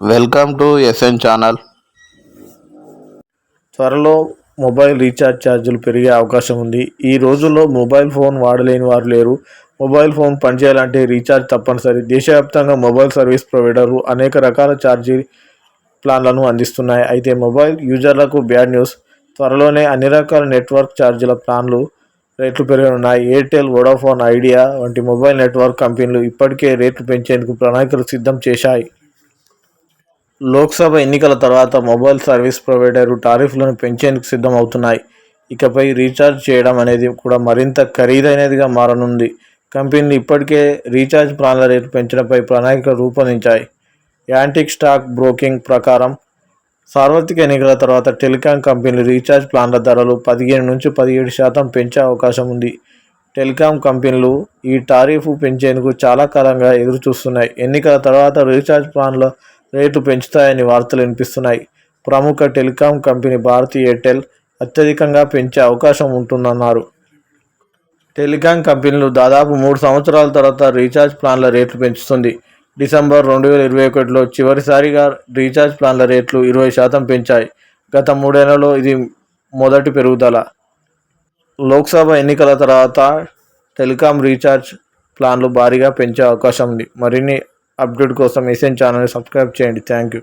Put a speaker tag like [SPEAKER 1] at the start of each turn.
[SPEAKER 1] Welcome to SN channel.
[SPEAKER 2] త్వరలో mobile recharge ఛార్జీలు పెరిగే అవకాశం ఉంది. ఈ రోజుల్లో మొబైల్ ఫోన్ వాడలేని వారు లేరు. మొబైల్ ఫోన్ పనిచేయాలంటే రీఛార్జ్ తప్పనిసరి. దేశవ్యాప్తంగా మొబైల్ సర్వీస్ ప్రొవైడర్లు అనేక రకాల ఛార్జీ ప్లాన్లను అందిస్తున్నాయి. అయితే మొబైల్ యూజర్లకు బ్యాడ్ న్యూస్. త్వరలోనే అన్ని రకాల నెట్వర్క్ ఛార్జీల ప్లాన్లు రేట్లు పెరగనున్నాయి. ఎయిర్టెల్ వోడాఫోన్ ఐడియా వంటి మొబైల్ నెట్వర్క్ కంపెనీలు ఇప్పటికే రేట్లు పెంచేందుకు ప్రణాళికలు సిద్ధం చేశాయి. లోక్సభ ఎన్నికల తర్వాత మొబైల్ సర్వీస్ ప్రొవైడర్ టారిఫ్లను పెంచేందుకు సిద్ధమవుతున్నాయి. ఇకపై రీఛార్జ్ చేయడం అనేది కూడా మరింత ఖరీదైనదిగా మారనుంది. కంపెనీలు ఇప్పటికే రీఛార్జ్ ప్లాన్ల రేటు పెంచడంపై ప్రణాళిక రూపొందించాయి. యాంటిక్ స్టాక్ బ్రోకింగ్ ప్రకారం సార్వత్రిక ఎన్నికల తర్వాత టెలికాం కంపెనీలు రీఛార్జ్ ప్లాన్ల ధరలు పదిహేను నుంచి పదిహేడు శాతం పెంచే అవకాశం ఉంది. టెలికాం కంపెనీలు ఈ టారిఫ్ పెంచేందుకు చాలా కాలంగా ఎదురు చూస్తున్నాయి ఎన్నికల తర్వాత రీఛార్జ్ ప్లాన్ల రేటు పెంచుతాయని వార్తలు వినిపిస్తున్నాయి. ప్రముఖ టెలికాం కంపెనీ భారతీ ఎయిర్టెల్ అత్యధికంగా పెంచే అవకాశం ఉంటుందన్నారు. టెలికాం కంపెనీలు దాదాపు మూడు సంవత్సరాల తర్వాత రీఛార్జ్ ప్లాన్ల రేట్లు పెంచుతుంది. డిసెంబర్ రెండు వేల ఇరవై ఒకటిలో చివరిసారిగా రీఛార్జ్ ప్లాన్ల రేట్లు ఇరవై శాతం పెంచాయి. గత మూడేళ్ళలో ఇది మొదటి పెరుగుదల. లోక్సభ ఎన్నికల తర్వాత టెలికాం రీఛార్జ్ ప్లాన్లు భారీగా పెంచే అవకాశం ఉంది. మరిన్ని అప్డేట్ కోసం ఎస్ఎన్ ఛానల్ని సబ్స్క్రైబ్ చేయండి. Thank you.